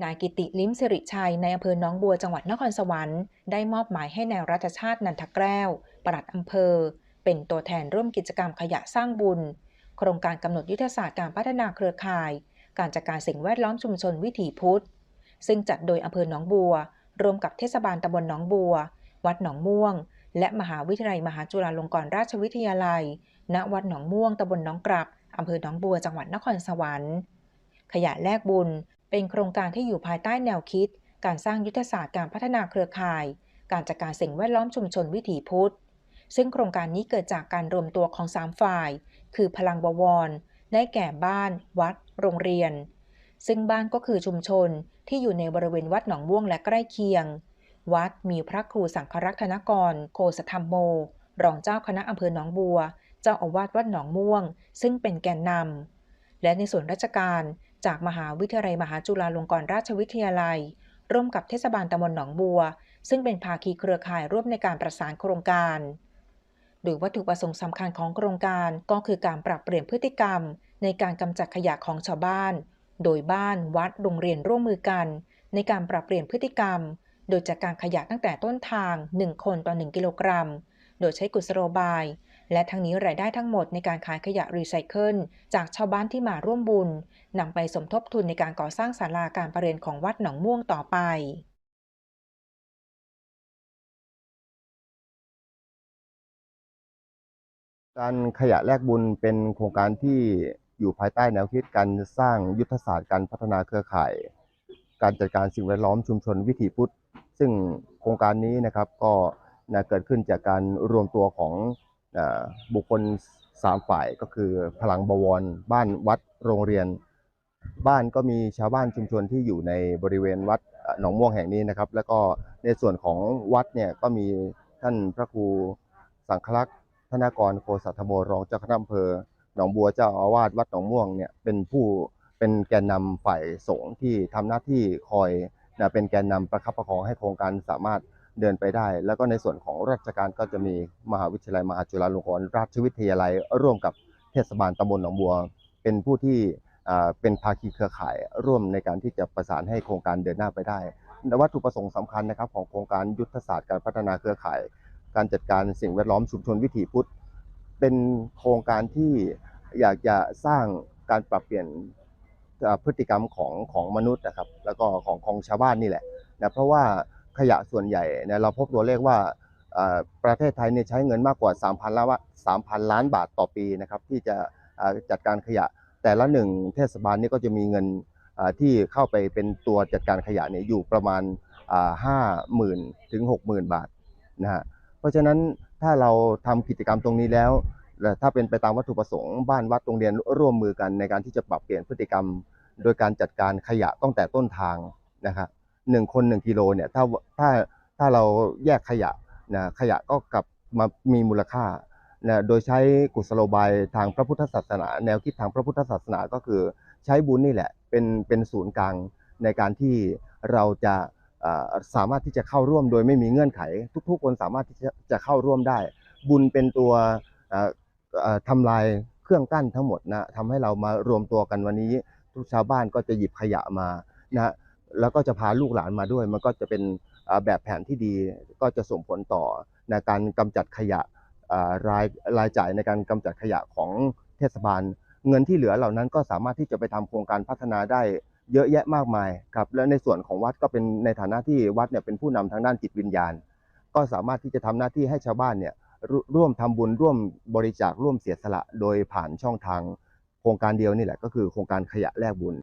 นายกิติลิ้มสิริชัยในอำเภอหนองบัวจังหวัดนครสวรรค์ได้มอบหมายให้นายรัชชาตินันทแก้ว ปลัดอำเภอ เป็นตัวแทนร่วมกิจกรรมขยะสร้างบุญ โครงการกำหนดยุทธศาสตร์การพัฒนาเครือข่าย การจัดการสิ่งแวดล้อมชุมชนวิถีพุทธ ซึ่งจัดโดยอำเภอหนองบัว รวมกับเทศบาลตำบลหนองบัว วัดหนองม่วง และมหาวิทยาลัยมหาจุฬาลงกรณราชวิทยาลัย ณ วัดหนองม่วงตำบลหนองกลับอำเภอหนองบัวจังหวัดนครสวรรค์ขยะแลกบุญ เป็นโครงการที่อยู่ภายใต้แนวคิด การสร้างยุทธศาสตร์การพัฒนาเครือข่าย การจัดการสิ่งแวดล้อมชุมชนวิถีพุทธ ซึ่งโครงการนี้เกิดจากการรวมตัวของ 3 ฝ่าย คือพลังบวร ได้แก่บ้าน วัด โรงเรียน ซึ่งบ้านก็คือชุมชนที่อยู่ในบริเวณวัดหนองม่วงและใกล้เคียง วัดมีพระครูสังฆรักษ์ธนกร โคสธรรมโม รองเจ้าคณะอำเภอหนองบัว เจ้าอาวาสวัดหนองม่วง ซึ่งเป็นแกนนำและในส่วนราชการ จากมหาวิทยาลัยมหาจุฬาลงกรณราชวิทยาลัย ร่วมกับเทศบาลตำบลหนองบัว ซึ่งเป็นภาคีเครือข่ายร่วมในการประสานโครงการ โดยวัตถุประสงค์สำคัญของโครงการก็คือการปรับเปลี่ยนพฤติกรรม ในการกำจัดขยะของชาวบ้าน โดยบ้านวัดโรงเรียนร่วมมือกัน ในการปรับเปลี่ยนพฤติกรรม โดยจัดการขยะตั้งแต่ต้นทาง 1 คนต่อ 1 กิโลกรัม โดยใช้กุศโลบาย และทั้งนี้รายได้ทั้งหมดในการขายขยะรีไซเคิลจากชาวบ้านที่มาร่วมบุญนำไปสมทบทุนในการก่อสร้างศาลาการประเรียนของวัดหนองม่วงต่อไปการขยะแลกบุญเป็นโครงการที่อยู่ภายใต้แนวคิดการสร้างยุทธศาสตร์การพัฒนาเครือข่าย การจัดการสิ่งแวดล้อมชุมชนวิถีพุทธ ซึ่งโครงการนี้นะครับก็เกิดขึ้นจากการรวมตัวของ บุคคลสามฝ่ายก็คือพลังบวร บ้านวัดโรงเรียน บ้านก็มีชาวบ้านชุมชนที่อยู่ในบริเวณวัดหนองม่วงแห่งนี้นะครับ แล้วก็ในส่วนของวัดเนี่ยก็มีท่านพระครูสังฆลักษณ์ธนากรโคสัทธโมรองเจ้าคณะอำเภอหนองบัวเจ้าอาวาสวัดหนองม่วงเนี่ยเป็นผู้เป็นแกนนำฝ่ายสงฆ์ที่ทำหน้าที่คอยเป็นแกนนำประคับประคองให้โครงการสามารถ เดินไปได้ แล้วก็ในส่วนของราชการก็จะมีมหาวิทยาลัยมหาจุฬาลงกรณราชวิทยาลัย ร่วมกับเทศบาลตำบลหนองบัว เป็นผู้ที่เป็นภาคีเครือข่ายร่วมในการที่จะประสานให้โครงการเดินหน้าไปได้วัตถุประสงค์สำคัญนะครับของโครงการยุทธศาสตร์การพัฒนาเครือข่าย การจัดการสิ่งแวดล้อมชุมชนวิถีพุทธ เป็นโครงการที่อยากจะสร้างการปรับเปลี่ยนพฤติกรรมของของมนุษย์นะครับ แล้วก็ของของชาวบ้านนี่แหละนะเพราะว่า ขยะส่วนใหญ่เนี่ยเราพบตัวเลขว่าประเทศไทยเนี่ยใช้เงินมากกว่า 3,000ล้าน3,000 ล้านบาทต่อปีนะครับที่จะจัดการขยะ แต่ละหนึ่งเทศบาลนี่ก็จะมีเงินที่เข้าไปเป็นตัวจัดการขยะเนี่ยอยู่ประมาณห้าหมื่นถึงหกหมื่นบาทนะฮะเพราะฉะนั้นถ้าเราทำกิจกรรมตรงนี้แล้ว ถ้าเป็นไปตามวัตถุประสงค์บ้านวัดโรงเรียนร่วมมือกันในการที่จะปรับเปลี่ยนพฤติกรรม โดยการจัดการขยะตั้งแต่ต้นทางนะครับ หนึ่งคนหนึ่งกิโลเนี่ยถ้าถ้าถ้าเราแยกขยะนะขยะก็กลับมามีมูลค่านะโดยใช้กุศโลบายทางพระพุทธศาสนา แนวคิดทางพระพุทธศาสนาก็คือใช้บุญนี่แหละเป็นเป็นศูนย์กลางในการที่เราจะสามารถที่จะเข้าร่วมโดยไม่มีเงื่อนไข ทุกๆคนสามารถที่จะจะเข้าร่วมได้ บุญเป็นตัวเอ่อเอ่อทำลายเครื่องกั้นทั้งหมดนะทำให้เรามารวมตัวกันวันนี้ ทุกชาวบ้านก็จะหยิบขยะมานะ แล้วก็จะพาลูกหลานมาด้วย มันก็จะเป็นแบบแผนที่ดีก็จะส่งผลต่อในการกำจัดขยะรายรายจ่ายในการกำจัดขยะของเทศบาล เงินที่เหลือเหล่านั้นก็สามารถที่จะไปทำโครงการพัฒนาได้เยอะแยะมากมายครับและในส่วนของวัดก็เป็นในฐานะที่วัดเนี่ยเป็นผู้นำทางด้านจิตวิญญาณ ก็สามารถที่จะทำหน้าที่ให้ชาวบ้านเนี่ยรร่วมทำบุญร่วมบริจาคร่วมเสียสละ โดยผ่านช่องทางโครงการเดียวนี่แหละก็คือโครงการขยะแลกบุญ